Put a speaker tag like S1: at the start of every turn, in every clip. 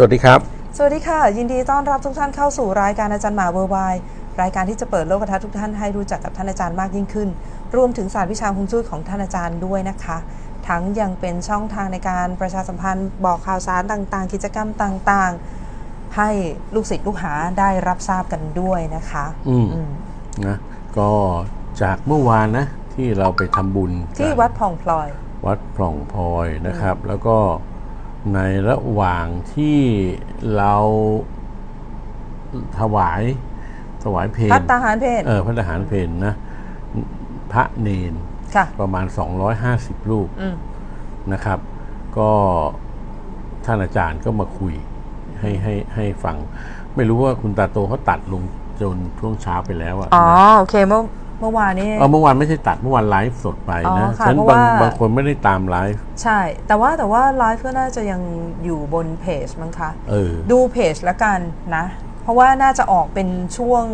S1: สวัสดีครับ
S2: สวัสดีค่ะ ยินดีต้อนรับทุกท่านเข้าสู่รายการอาจารย์หมาเวอร์ไวรายการที่จะเปิดโลกทัศน์ทุกท่านให้รู้จักกับท่านอาจารย์มากยิ่งขึ้น รวมถึงศาสตร์วิชาฮวงจุ้ยของท่านอาจารย์ด้วยนะคะ ทั้งยังเป็นช่องทางในการประชาสัมพันธ์บอกข่าวสารต่างๆ กิจกรรมต่างๆ ให้ลูกศิษย์ลูกหาได้รับทราบกันด้วยนะคะ
S1: อืม
S2: อืม
S1: นะก็จากเมื่อวานนะที่เราไปทำบุญ
S2: ที่
S1: กัน
S2: วัดผ่องพลอย
S1: วัดพล่องพลอยนะครับ แล้วก็ ในระหว่างที่เราถวายถวายเพล
S2: พัตตาหารเพศ
S1: เออพระทหารเพลนะ พระเนน
S2: ค่ะ
S1: ประมาณ 250 รูป
S2: อืม
S1: นะครับ ก็ท่านอาจารย์ก็มาคุยให้ให้ให้ฟัง ไม่รู้ว่าคุณตาโตเขาตัดลงจนช่วงเช้าไปแล้วอะ
S2: อ๋อ
S1: นะ
S2: โอเคเมื่อ เมื่อวานนี้
S1: เออเมื่อวานไม่ใช่ตัดเมื่อวานไลฟ์สดไป
S2: อ๋อ
S1: นะ
S2: ค่ะ
S1: ฉะนัน
S2: เพราะ
S1: บาง
S2: ว่า
S1: บางคนไม่ได้ตามไลฟ์
S2: ใช่ แต่ว่าแต่ว่าไลฟ์ก็น่าจะยังอยู่บนเพจมั้งคะ
S1: เออ
S2: ดูเพจละกันนะ เพราะว่าน่าจะออกเป็นช่วง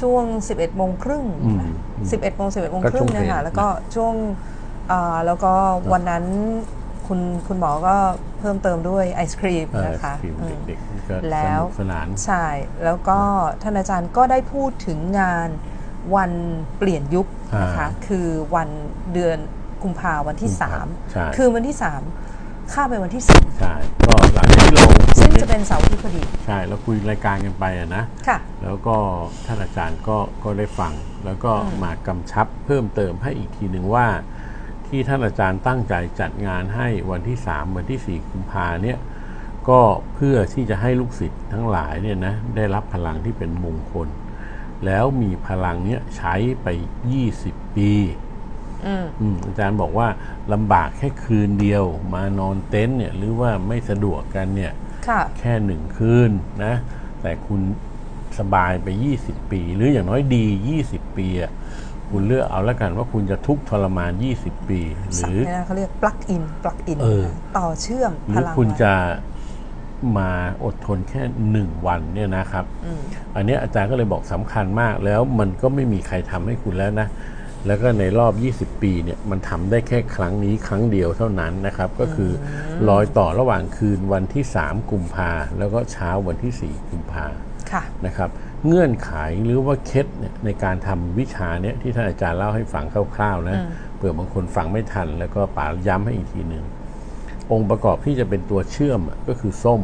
S2: ช่วง 11โมงครึ่ง
S1: อืม
S2: นะ11โมง11โมง
S1: ก็
S2: ครึ่
S1: ช่ว
S2: ง
S1: ง
S2: เนี่ยค่ะ
S1: เพล
S2: แล้วก็ช่วงอ่าแล้วก็วันนั้นคุณคุณหมอก็เพิ่มเติมด้วยไอศครีม
S1: เออ
S2: นะคะ
S1: ทีม
S2: อืม
S1: เด็กๆก็ส
S2: แล้ว
S1: นุกสนาน
S2: ใช่ แล้วก็ท่านอาจารย์ก็ได้พูดถึงงาน วันเปลี่ยนยุคนะคะ
S1: อ่า
S2: คือวันเดือนกุมภาวันที่
S1: กุมภาใช่
S2: 3คือวันที่ 3 ข้ามไปวันที่
S1: ใช่ก็หลังจากที่เราคุ
S2: 4
S1: ย
S2: ซึ่ง
S1: เนี่ย
S2: จะเป็นเสาร์อาที่พอดี
S1: ใช่แล้วคุยรายการกันไปอะนะ
S2: ค่ะ
S1: แล้วก็ท่านอาจารย์ก็ก็ได้ฟัง แล้วก็มากำชับเพิ่มเติมให้อีกทีหนึ่งว่า ที่ท่านอาจารย์ตั้งใจจัดงานให้วันที่ 3 วันที่ 4 กุมภาเนี่ยก็เพื่อที่จะให้ลูกศิษย์ทั้งหลายเนี่ยนะได้รับพลังที่เป็นมงคล แล้วมีพลังเนี้ยใช้ไป 20 ปี
S2: อืม
S1: อืมอาจารย์บอกว่าลำบากแค่คืนเดียวมานอนเต็นท์เนี่ยหรือว่าไม่สะดวกกันเนี่ย
S2: ค่ะ
S1: แค่หนึ่งคืนนะ แต่คุณสบายไป 20 ปี หรืออย่างน้อยดี 20 ปีอะคุณเลือกเอาแล้วกันว่าคุณจะทุกข์ทรมาน 20 ปีห
S2: สับ
S1: รือ
S2: เนี่ยนะเขาเรียก plug in plug in
S1: เออ
S2: ต่อเชื่อม
S1: ห
S2: พ
S1: รือ
S2: ลัง
S1: คุณ
S2: ไว้
S1: จะ มาอดทนแค่หนึ่งวันเนี่ยนะครับ
S2: อืม
S1: อันเนี้ยอาจารย์ก็เลยบอกสำคัญมากแล้วมันก็ไม่มีใครทำให้คุณแล้วนะ แล้วก็ในรอบ 20 ปีเนี่ยมันทำได้แค่ครั้งนี้ครั้งเดียวเท่านั้นนะครับ ก็คือรอยต่อระหว่างคืนวันที่ 3 กุมภาแล้วก็เช้าวันที่ 4 กุมภา
S2: ค่ะ
S1: นะครับ เงื่อนไขหรือว่าเคล็ดเนี่ยในการทำวิชาเนี่ยที่ท่านอาจารย์เล่าให้ฟังคร่าวๆนะเผื่อบางคนฟังไม่ทัน แล้วก็ป๋าย้ำให้อีกทีหนึ่ง องค์ประกอบที่จะเป็นตัวเชื่อมอะก็คือส้ม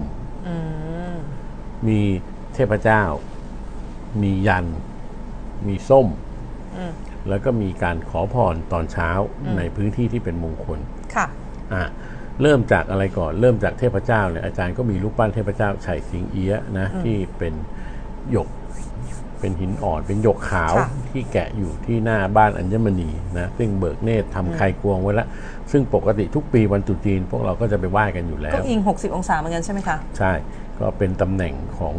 S2: อืม
S1: มีเทพเจ้า มียัน มีส้ม
S2: อืม
S1: แล้วก็มีการขอพรตอนเช้าในพื้นที่ที่เป็นมงคล
S2: ค่ะ
S1: อะเริ่มจากอะไรก่อน เริ่มจากเทพเจ้าเนี่ยอาจารย์ก็มีรูปปั้นเทพเจ้าไฉสิงเอี้ยะนะที่เป็นหยก เป็นหินอ่อนเป็นหยกขาว
S2: ค่ะ
S1: ที่แกะอยู่ที่หน้าบ้านอัญมณีนะซึ่งเบิกเนตรทำไข่กวงไว้แล้วซึ่งปกติทุกปีวันตรุษจีน พวกเราก็จะไปไหว้กันอยู่แล้
S2: ก็
S1: ว
S2: อิง 60 องศาเหมือนกันใช่ไหมคะ
S1: ใช่ ก็เป็นตำแหน่งของ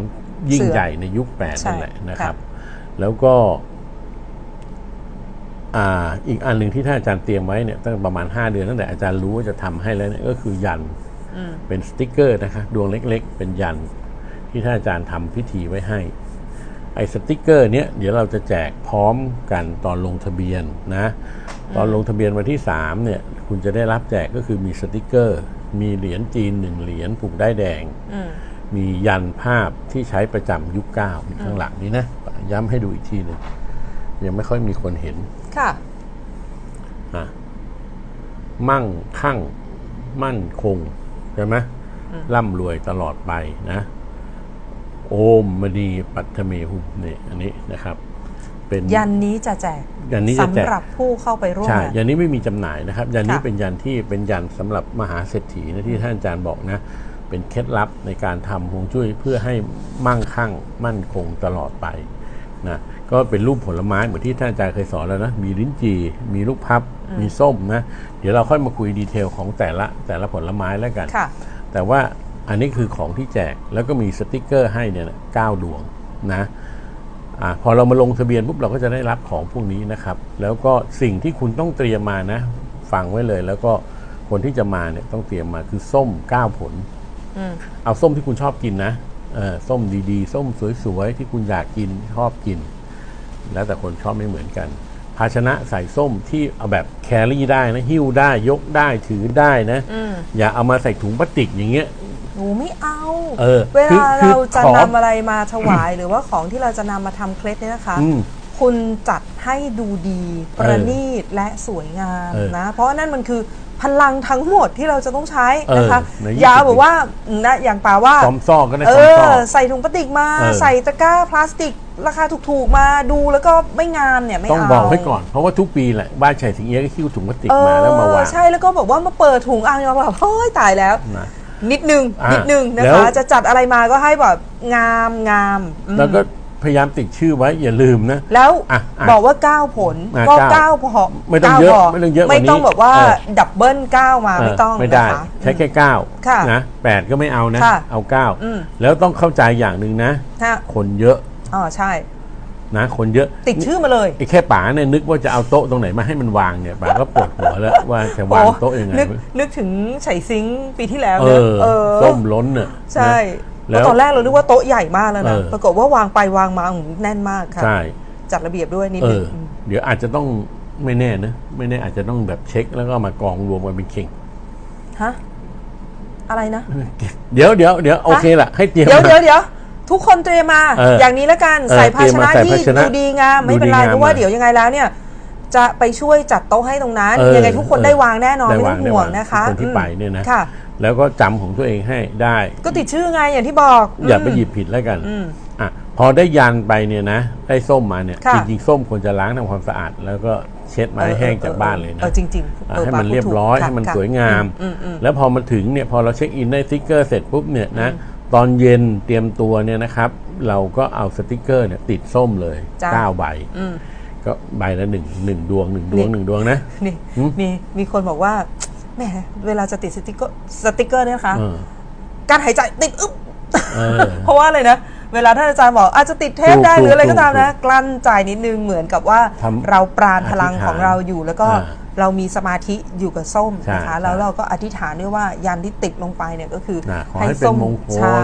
S1: ยิ่ง
S2: เสือ
S1: ใหญ่ในยุคแปด
S2: ใช่
S1: นั่นแหละนะครับ
S2: ค่
S1: แล้วก็อ่าอีกอันหนึ่งที่ท่านอาจารย์เตรียมไว้เนี่ยตั้งประมาณ 5 เดือนตั้งแต่อาจารย์รู้ว่าจะทำให้แล้วเนี่ยก็คือยัน
S2: อืม
S1: เป็นสติกเกอร์นะคะดวงเล็กๆ เป็นยันที่ท่านอาจารย์ทำพิธีไว้ให้ ไอ้สติกเกอร์เนี้ยเดี๋ยวเราจะแจกพร้อมกันตอนลงทะเบียนนะตอนลงทะเบียนวันที่3เนี่ยคุณจะได้รับแจกก็คือมีสติกเกอร์ มีเหรียญจีนหนึ่งเหรียญผูกได้ายแดง
S2: อืม
S1: มียันภาพที่ใช้ประจำยุคเก้าอยู่ข้างหลังนี้นะ ย้ำให้ดูอีกทีหนึ่งยังไม่ค่อยมีคนเห็น
S2: ค่ะ
S1: อะมั่งคั่ง มั่นคง ใช่ไหมร่ำรวยตลอดไปนะ โอมมณีปัตเมหุเนี่ยอันนี้นะครับ เป็น
S2: ยันนี้จะแจก
S1: ยันนี้จะแจก
S2: สำหรับผู้เข้าไปร่วม
S1: ใช่
S2: งาน
S1: ยันนี้ไม่มีจำหน่ายนะครับ ยันนี้
S2: ค่ะ
S1: เป็นยันที่เป็นยันสำหรับมหาเศรษฐีนะที่ท่านอาจารย์บอกนะ เป็นเคล็ดลับในการทำฮวงจุ้ยเพื่อให้มั่งคั่งมั่นคงตลอดไปนะก็เป็นรูปผลไม้เหมือนที่ท่านอาจารย์เคยสอนแล้วนะมีลิ้นจี่มีลูกพับ มีส้มนะ เดี๋ยวเราค่อยมาคุยดีเทลของแต่ละแต่ละผลไม้แล้วกัน
S2: ค่ะ
S1: แต่ว่า อันนี้คือของที่แจกแล้วก็มีสติกเกอร์ให้เนี่ยนะเก้าดวงนะอะพอเรามาลงทะเบียนปุ๊บเราก็จะได้รับของพวกนี้นะครับ แล้วก็สิ่งที่คุณต้องเตรียมมานะฟังไว้เลย แล้วก็คนที่จะมาเนี่ยต้องเตรียมมาคือส้มเก้าผล
S2: อืม
S1: เอาส้มที่คุณชอบกินนะเออส้มดีๆ ส้มสวยๆที่คุณอยากกินชอบกิน แล้วแต่คนชอบไม่เหมือนกัน ภาชนะใส่ส้มที่เอาแบบแครี่ได้นะ หิ้วได้ยกได้ถือได้นะ
S2: อืม
S1: อย่าเอามาใส่ถุงพลาสติกอย่างเงี้ย
S2: หนูไม่เอา
S1: เออ
S2: เว
S1: คือ
S2: ลา
S1: คือ
S2: เราจะ
S1: ขอ
S2: นำอะไรมาถวาย หรือว่าของที่เราจะนำมาทำเคล็ดเนี่ยนะคะ
S1: อืม
S2: คุณจัดให้ดูดี ประณีตและสวยงาม
S1: เออ
S2: นะ เพราะว่านั่นมันคือพลังทั้งหมดที่เราจะต้องใช้นะคะ
S1: เออใน
S2: อย่า
S1: 20
S2: บอกว่านะอย่างป่าว่า
S1: ซอมซอกก็ได้
S2: เอ
S1: ซอมซ
S2: อ
S1: อก
S2: ใส่ถุงพลาสติกมา
S1: เออ
S2: ใส่ตะกร้าพลาสติก ราคาถูกๆมาดูแล้วก็ไม่งามเนี่ยไม่
S1: ต้อง
S2: เอา
S1: บอกไว้ก่อนเพราะว่าทุกปีแหละบ้านชัยสิงเอี้ยก็คิ้วถุงพลาสติก
S2: เอ
S1: มาแล้วมาวา
S2: องใช่แล้วก็บอกว่ามาเปิดถุงอ่างเราแบบเฮ้ยตายแล้ว
S1: นะ
S2: นิดนึง
S1: อ่านิ
S2: นิดนึงนะ
S1: แล้ว
S2: คะ จะจัดอะไรมาก็ให้แบบงามงามอืม
S1: แล้วก็พยายามติดชื่อไว้อย่าลืมนะ
S2: แล้ว
S1: อะอะ
S2: บอกว่า9ผล
S1: อะ
S2: ก็
S1: เก้า
S2: 9พอ
S1: ไม่ต้อง
S2: ก้า
S1: เยอะ
S2: พ
S1: ไม่ต้องเยอะกว่า
S2: ไม่ต้อง
S1: นี้
S2: แบบว่า
S1: เออ
S2: ดับเบิล9มาไม่ต้อง
S1: เไม่ได้
S2: นะคะ
S1: ใช้แค่เก้า
S2: ค่ะ
S1: นะแปดก็ไม่เอานะ
S2: ค่ะ
S1: เอาเก้า
S2: อืม
S1: แล้วต้องเข้าใจอย่างหนึ่งนะ
S2: ฮะ
S1: คนเยอะ
S2: อ๋อใช่
S1: นะคนเยอะ
S2: ติดชื่อมาเลย
S1: ไอ้แค่ป๋าเนี่ยนึกว่าจะเอาโต๊ะตรงไหนมาให้มันวางเนี่ยป๋าก็ปวดหัวแล้วว่าจะวางโต๊ะยังไง
S2: นึกนึกถึงไฉซิงค์ปีที่แล้ว
S1: เอ
S2: เนี่ย
S1: อ
S2: เออ
S1: ส้มล้นเนี่ย
S2: ใช่
S1: นะ
S2: เพราะตอนแรกเรานึกว่าโต๊ะใหญ่มากแล้วนะ
S1: เออ
S2: ปรากฏว่าวางไปวางมาอื้อหือแน่นมากค่ะ
S1: ใช่
S2: จัดระเบียบด้วยนิด
S1: เอ
S2: นึ
S1: องเดี๋ยวอาจจะต้องไม่แน่นะไม่แน่อาจจะต้องแบบเช็คแล้วก็มากองรวมกันเป็นเข่ง
S2: ฮะอะไรนะ
S1: เดี๋ยวเดี๋ยวเดี๋ยวโอเคละให้เตรียม
S2: เดี๋ยว
S1: มา
S2: เดี๋ยวเดี๋ยว ทุกคนเตรียมมา
S1: เออ
S2: อย่างนี้แล้วกัน
S1: เออ
S2: ใส่ภาชนะ
S1: เตรียมมาใส่
S2: ที่
S1: ภาชนะ
S2: ดูดีงามไม่เป็นไร
S1: ดูดีงาม
S2: เพราะว่า
S1: มา
S2: เดี๋ยวยังไงแล้วเนี่ย จะไปช่วยจัดโต๊ะให้ตรงนั้น
S1: เออ
S2: ยังไงทุกคน
S1: เออ
S2: ได้วางแน่นอน
S1: ได้
S2: ไม่
S1: วา
S2: ต้องง
S1: ได้
S2: ห่ว
S1: วางง
S2: นะคะ
S1: คนที่
S2: อืม
S1: ไปเนี่ยนะ
S2: ค่ะ
S1: แล้วก็จำของตัวเองให้ได้
S2: ก็ติดชื่อไงอย่างที่บอก
S1: อย่าไป
S2: ม
S1: หยิบผิดแล้วกัน
S2: อืม
S1: อะพอได้ยันไปเนี่ยนะ ได้ส้มมาเนี่ย
S2: ค่ะ
S1: จริงๆ ส้มควรจะล้างทำความสะอาด แล้วก็เช็ดมาให้แห้งจากบ้านเลยนะ
S2: เออจริงๆ
S1: อะ
S2: เออ
S1: ให้
S2: ปา
S1: มัน
S2: พูด
S1: เรียบ
S2: ถูก
S1: ร้อย
S2: ค่ะ
S1: ให้มัน
S2: ค่ะ
S1: สวยงาม
S2: อืมอืม
S1: แล้วพอมาถึงเนี่ย พอเราเช็คอินได้สติ๊กเกอร์เสร็จปุ๊บเนี่ยนะ ตอนเย็นเตรียมตัวเนี่ยนะครับ เราก็เอาสติ๊กเกอร์เนี่ยติดส้มเลย
S2: จ้ะ
S1: เก้าใบ
S2: อืม
S1: ก็ใบละหนึ่งหนึ่งดวงหนึ่งดวง
S2: นี่
S1: หนึ่งดวงนะ
S2: นี่
S1: หืม
S2: มีมีคนบอกว่าแหมเวลาจะติดสติกเกอร์สติกเกอร์เนี่ยนะคะ
S1: เออ
S2: การหายใจติดอึ๊บ
S1: เออ
S2: เพราะว่าอะไรนะ เวลาท่านอาจารย์บอกอาจจะติดเทปได้
S1: ถูก
S2: หรืออะไรก็ตาม
S1: ถูก
S2: นะกลั้นใจนิดนึงเหมือนกับว่า
S1: ทำ
S2: เราปราณพลัง
S1: อธิษฐาน
S2: ของเราอยู่แล้วก็
S1: อ่า
S2: เรามีสมาธิอยู่กับส้ม
S1: ใช่
S2: นะคะแล้วเราก็อธิษฐานด้วยว่ายันที่ติดลงไปเนี่ยก็คือ
S1: นะขอให้เป็นมงคล
S2: ใช่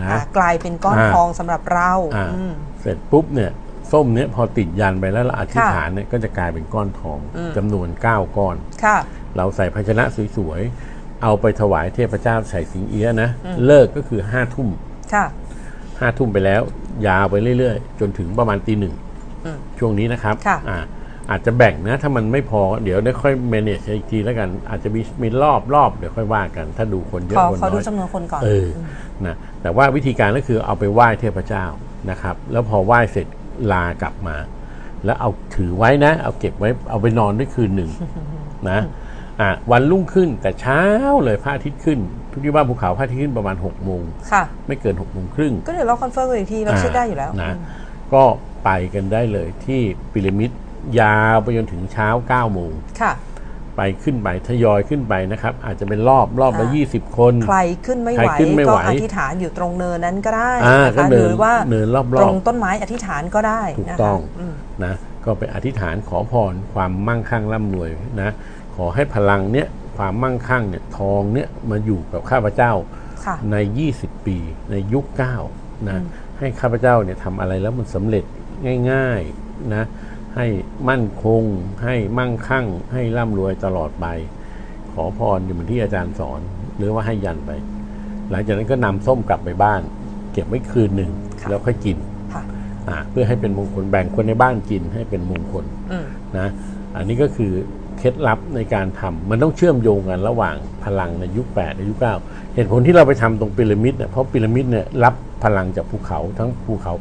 S1: นะ
S2: อะกลายเป็นก้อน
S1: อ่า
S2: ทองสำหรับเรา
S1: อ่า
S2: อืม
S1: เสร็จปุ๊บเนี่ยส้มเนี่ยพอติดยันไปแล้วเราอธิษฐานเนี่ยก็จะกลายเป็นก้อนทอง
S2: อืม
S1: จำนวน9ก้อน
S2: ค่ะ
S1: เราใส่ภาชนะสวยๆเอาไปถวายเทพเจ้าใส่สิงเอี้ยะนะเลิกก็คือห้าทุ่ม
S2: ค่ะ
S1: ห้าทุ่มไปแล้ว ยาวไปเรื่อยๆ จนถึงประมาณตีหนึ่ง
S2: อืม
S1: ช่วงนี้นะครับ
S2: ค่ะ
S1: อ่า อาจจะแบ่งนะ ถ้ามันไม่พอเดี๋ยวได้ค่อย manage อีกทีแล้วกัน อาจจะมีมีรอบรอบเดี๋ยวค่อยว่ากัน ถ้าดูคนเย
S2: ข
S1: อะ
S2: อ
S1: คน
S2: ขอ
S1: น้
S2: ดู
S1: อย
S2: จำนวนคนก่อน
S1: เออนะแต่ว่าวิธีการก็คือเอาไปไหว้เทพเจ้านะครับ แล้วพอไหว้เสร็จลากลับมา แล้วเอาถือไว้นะ เอาเก็บไว้เอาไปนอนด้วยคืนหนึ่ง นะอะวันรุ่งขึ้นแต่เช้าเลยพระอาทิตย์ขึ้นทุกที่บ้านภูเขาพระอาทิตย์ขึ้นประมาณ6กโมง
S2: ค่ะ
S1: ไม่เกิน6กโมงครึ่ง
S2: ก็เดี๋ยวเราคอนเฟิร์มกันอีกที เราเช็คได้อยู่แล้ว
S1: นะ
S2: อืม
S1: ก็ไปกันได้เลยที่พีระมิด ยาวไปจนถึงเช้า9ก้าโมง
S2: ค่ะ
S1: ไปขึ้นไปทยอยขึ้นไปนะครับ อาจจะเป็นรอบรอบละ
S2: อ่า
S1: ยี่สิบคน
S2: ใครขึ้นไม่ไหว
S1: ใครขึ้นไม่
S2: ก็
S1: ไหว
S2: อธิษฐานอยู่ตรงเนินนั้นก็ได้
S1: อ่า
S2: นะ
S1: ก็
S2: คะ
S1: เนิน
S2: หรือว่า
S1: เนินรอบๆ
S2: ตรงต้นไม้อธิษฐานก็ได้
S1: ถูก
S2: นะคะ
S1: ต้อง
S2: อืม
S1: นะก็ไปอธิษฐานขอพรความมั่งคั่งร่ำรวยนะขอให้พลังเนี้ยความมั่งคั่งเนี่ยทองเนี้ยมาอยู่กับข้าพเจ้า
S2: ค่ะ
S1: ใน 20 ปีในยุคเก้านะให้ข้าพเจ้าเนี่ยทำอะไรแล้วมันสำเร็จง่ายๆนะ ให้มั่นคง ให้มั่งคั่ง ให้ร่ำรวยตลอดไป ขอพรอยู่เหมือนที่อาจารย์สอน หรือว่าให้ยันไป หลังจากนั้นก็นำส้มกลับไปบ้าน เก็บไว้คืนหนึ่ง
S2: ค่ะ
S1: แล้วค่อยกิน
S2: ค่ะ
S1: อ่าเพื่อให้เป็นมงคลแบ่งคนในบ้านกินให้เป็นมงคล
S2: อืม
S1: นะอันนี้ก็คือเคล็ดลับในการทำมันต้องเชื่อมโยงกันระหว่างพลังในยุค8ในยุค9เหตุผลที่เราไปทำตรงพีระมิดเนี่ยเพราะพีระมิดเนี่ยรับพลังจากภูเขาทั้งภูเขา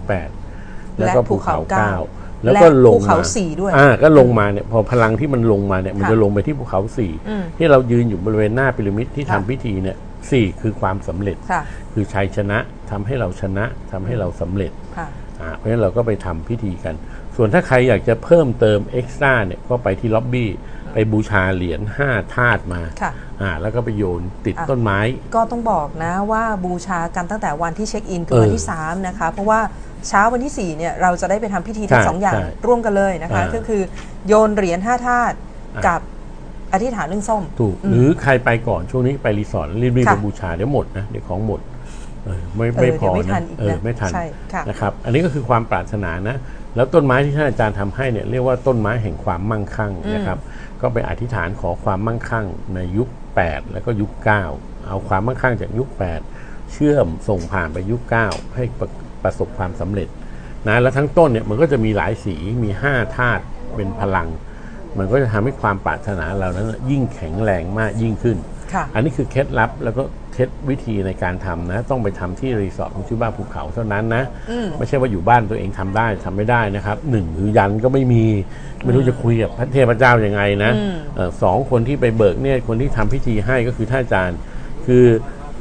S1: 8 แล้วก็ภูเขา
S2: และภูเขาเก้า
S1: 9 แล้วก็ลง
S2: และภูเขา
S1: มา
S2: สี่ด้วย
S1: อ่าก็ลงมาเนี่ยพอพลังที่มันลงมาเนี่ยมัน
S2: ค่ะ
S1: จะลงไปที่ภูเขาสี่
S2: อืม
S1: ที่เรายืนอยู่บริเวณหน้าพีระมิดที่ทำ
S2: ค่ะ
S1: พิธีเนี่ยสี่คือความสำเร็จ
S2: ค่ะ
S1: คือชัยชนะทำให้เราชนะทำให้เราสำเร็จ
S2: ค่ะ
S1: อ่าเพราะฉะนั้นเราก็ไปทำพิธีกัน ส่วนถ้าใครอยากจะเพิ่มเติมเอ็กซ์ตร้าเนี่ยก็ไปที่ล็อบบี้ ไปบูชาเหรียญ5ธาตุมา
S2: ค่ะ
S1: อ่าแล้วก็ไปโยนติด
S2: อะ
S1: ต้นไม้
S2: ก็ต้องบอกนะว่าบูชากันตั้งแต่วันที่เช็คอินคือ
S1: เออ
S2: วันที่ 3 นะคะ เพราะว่าเช้าวันที่ 4 เนี่ย เราจะได้ไปทำพิธีทั้ง
S1: ใช่
S2: สองอย่าง
S1: ใช่
S2: ร่วมกันเลยนะคะ
S1: อ่า
S2: ก็คือโยนเหรียญ5ธาตุ
S1: อะ
S2: กับอธิษฐานเรื่องส้ม
S1: ถูกหรือใครไปก่อนช่วงนี้ไปรีสอร์ทรีบๆ
S2: ค่ะ
S1: ไปบูชาเดี๋ยวหมดนะเดี๋ยวของหมดเออไม่
S2: เออ
S1: ไม่พอ
S2: เดี๋ยวไม่ทั
S1: นะ
S2: นอีก
S1: เออ
S2: นะ
S1: ไม่ทัน
S2: ใช่ค่ะ
S1: นะครับ อันนี้ก็คือความปรารถนานะ แล้วต้นไม้ที่ท่านอาจารย์ทำให้เนี่ยเรียกว่าต้นไม้แห่งความมั่งคั่งนะครับก็ไปอธิษฐานขอความมั่งคั่งในยุค 8 แล้วก็ยุค 9 เอาความมั่งคั่งจากยุค 8 เชื่อมส่งผ่านไปยุคเก้าให้ประประสบความสำเร็จนะแล้วทั้งต้นเนี่ยมันก็จะมีหลายสีมีห้าธาตุเป็นพลัง มันก็จะทำให้ความปรารถนาเรานั้นยิ่งแข็งแรงมากยิ่งขึ้น
S2: ค่ะ
S1: อันนี้คือเคล็ดลับแล้วก็ เคล็ดวิธีในการทำนะ ต้องไปทำที่รีสอร์ทของชื่อบ้านภูเขาเท่านั้นนะ
S2: อืม
S1: ไม่ใช่ว่าอยู่บ้านตัวเองทำได้ทำไม่ได้นะครับหนึ่งคือยันก็ไม่มีไม่รู้จะคุยกับพระเทพเจ้ายังไงนะ
S2: อืม
S1: เอ่อสองคนที่ไปเบิกเนี่ยคนที่ทำพิธีให้ก็คือท่านอาจารย์ คือ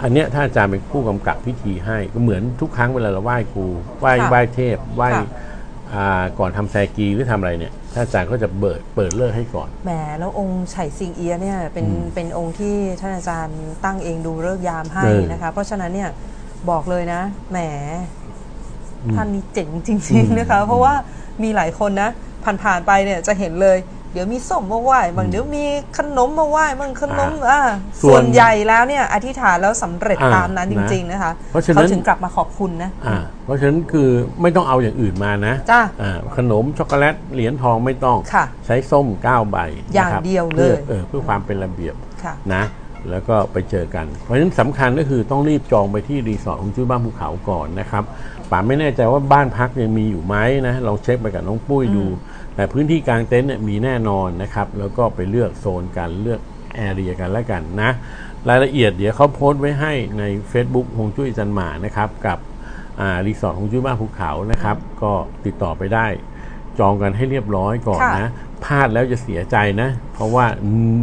S1: อันเนี้ยท่านอาจารย์เป็นผู้กำกับพิธีให้ก็เหมือนทุกครั้งเวลาเราไหว้ครูไหว้
S2: ค่ะ
S1: ไหว้เทพไหว้
S2: ค่ะ
S1: อ่าก่อนทำแซกีหรือทำอะไรเนี่ย ท่านอาจารย์ก็จะเบิดเปิดเลิกให้ก่อน
S2: แหมแล้วองค์ไฉสิงเอียะเนี่ยเป็นเป็นองค์ที่ท่านอาจารย์ตั้งเองดูเลิกษ์ยามให้
S1: เออ
S2: นะคะ เพราะฉะนั้นเนี่ยบอกเลยนะ แหม
S1: อืม
S2: ท่านนี้เจ๋งจริงๆนะคะ เพราะว่ามีหลายคนนะผ่านๆไปเนี่ยจะเห็นเลย เดี๋ยวมีส้มมาไหว้บางเดี๋ยวมีขนมมาไหว้บางขนมอ่า
S1: ส่วน
S2: ส่วนใหญ่แล้วเนี่ยอธิษฐานแล้วสำเร็จ
S1: อ่า
S2: ตามนั้นจ
S1: นะ
S2: ริง ๆ นะคะ
S1: เพราะฉะนั้น
S2: ถึงกลับมาขอบคุณนะ
S1: อ่าเพราะฉะนั้นคือไม่ต้องเอาอย่างอื่นมานะ
S2: จ้า
S1: อ่าขนมช็อกโกแลตเหรียญทองไม่ต้อง
S2: ค่ะ
S1: ใช้ส้ม9ใบ
S2: อย่าง
S1: นะครับ
S2: เดียวเลย
S1: พื่อเออเพื่อความเป็นระเบียบ
S2: ค่ะ
S1: นะ แล้วก็ไปเจอกัน เพราะฉะนั้นสำคัญก็คือต้องรีบจองไปที่รีสอร์ทของชื่อบ้านภูเขาก่อนนะครับป๋าไม่แน่ใจว่าบ้านพักยังมีอยู่ไหมนะลองเช็คไปกับน้องปุ้ยดู แต่พื้นที่กลางเต็นท์เนี่ยมีแน่นอนนะครับ แล้วก็ไปเลือกโซนกันเลือกแอเรียกันแล้วกันนะ รายละเอียดเดี๋ยวเขาโพสต์ไว้ให้ใน Facebook ฮวงจุ้ยจันหมานะครับกับอ่ารีสอร์ทฮวงจุ้ยบ้านภูเขานะครับ ก็ติดต่อไปได้จองกันให้เรียบร้อยก่อน
S2: ค่ะ
S1: นะ พลาดแล้วจะเสียใจนะ เพราะว่า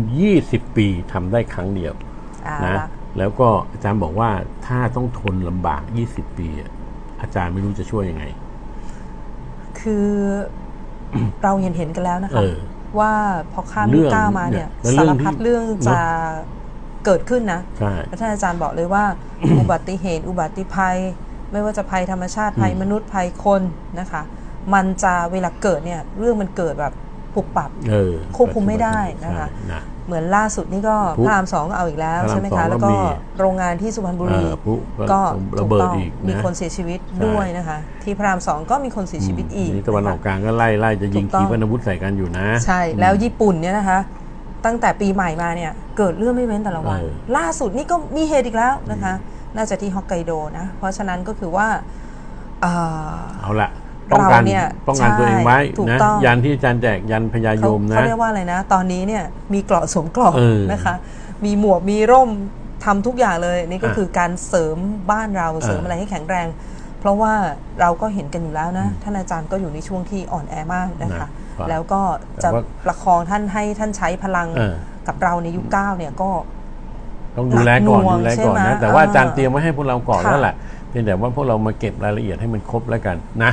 S1: 20 ปีทำได้ครั้งเดียว
S2: อ่า
S1: นะ
S2: ละ
S1: แล้วก็อาจารย์บอกว่าถ้าต้องทนลำบาก 20 ปีอะอาจารย์ไม่รู้จะช่วยยังไง
S2: คือเราเห็นเห็นๆกันแล้วนะคะ
S1: เออ
S2: ว่าพอข้าม
S1: เรื่
S2: ยุค
S1: อง
S2: เก้ามาเนี่ย
S1: เนี่ยแล้วเรื่
S2: สา
S1: อง
S2: รพัด
S1: ที่
S2: เรื่อง
S1: เนอะ
S2: จะเกิดขึ้นนะ
S1: ใช่
S2: แล้วท่านอาจารย์บอกเลยว่า อุบัติเหตุ อุบัติภัย ไม่ว่าจะภัยธรรมชาติภัย
S1: อืม
S2: มนุษย์ภัยคนนะคะ มันจะเวลาเกิดเนี่ย เรื่องมันเกิดแบบ ปุบปับ
S1: เออ
S2: ควบคุมไม่ได้นะคะ
S1: ใช่นะ
S2: เหมือนล่าสุดนี่ก็
S1: พลุ
S2: พระรามสองก็เอาอีกแล้ว
S1: พระราม
S2: ใช่ไหม
S1: สอ
S2: คะ
S1: ง
S2: แล้ว
S1: ก็
S2: ก็
S1: มี
S2: โรงงานที่สุพรรณบุรี
S1: เออพลุก็
S2: ก็
S1: ระ
S2: ถูก
S1: เบิด
S2: ต้อง
S1: อีกนะ
S2: มีคนเสียชีวิต
S1: ใช่
S2: ด้วยนะคะ ที่พระรามสองก็มีคนเสียชีวิตอีก
S1: นี่ตะวันออกะ
S2: คะ
S1: กลางก็ไล่ไล่จะยิง
S2: ถูกต้อง
S1: ขีปนาวุธใส่กันอยู่นะ
S2: ใช่แล้วญี่ปุ่นเนี่ยนะคะ ตั้งแต่ปีใหม่มาเนี่ยเกิดเรื่องไม่เว้นแต่ละวัน
S1: เออ
S2: ล่าสุดนี่ก็มีเหตุอีกแล้วนะคะ น่าจะที่ฮอกไกโดนะเพราะฉะนั้นก็คือว่าเอ่อ
S1: เอาละ ป้องกัน
S2: เราเนี่ย
S1: ป้องกัน
S2: ใช่
S1: ตัวเองไว้
S2: ถูก
S1: นะ
S2: ต้อง
S1: ยันที่อาจารย์แจกยันพญาย
S2: เขา
S1: มนะ
S2: เขาเรียกว่าอะไรนะ ตอนนี้เนี่ยมีเกราะสวมเกราะ
S1: เออ
S2: นะคะ มีหมวกมีร่มทำทุกอย่างเลยนี่ก็
S1: อะ
S2: คือการเสริมบ้านเราเสริม
S1: เอออ
S2: อะไรให้แข็งแรง เพราะว่าเราก็เห็นกันอยู่แล้วนะ ท่านอาจารย์ก็อยู่ในช่วงที่อ่อนแอมากนะคะ
S1: นะ
S2: แล้วก็จะ
S1: แต่ว่า
S2: ประคองท่านให้ท่านใช้พลัง
S1: เออ
S2: กับเราในยุคเก้าเนี่ยก็
S1: ต้องดูแลก่อน
S2: หนักหน่วง
S1: ดูแลก่อน
S2: ใช่ไหม
S1: นะแต่ว่าอาจารย์
S2: เออ
S1: เตรียมไว้ให้พวกเราก่อน
S2: ค่ะ
S1: แล้วแหละเพียงแต่ว่าพวกเรามาเก็บรายละเอียดให้มันครบแล้วกันนะ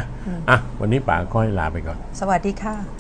S1: อะวันนี้ป๋าก็ให้ลาไปก่อน
S2: สวัสดีค่ะ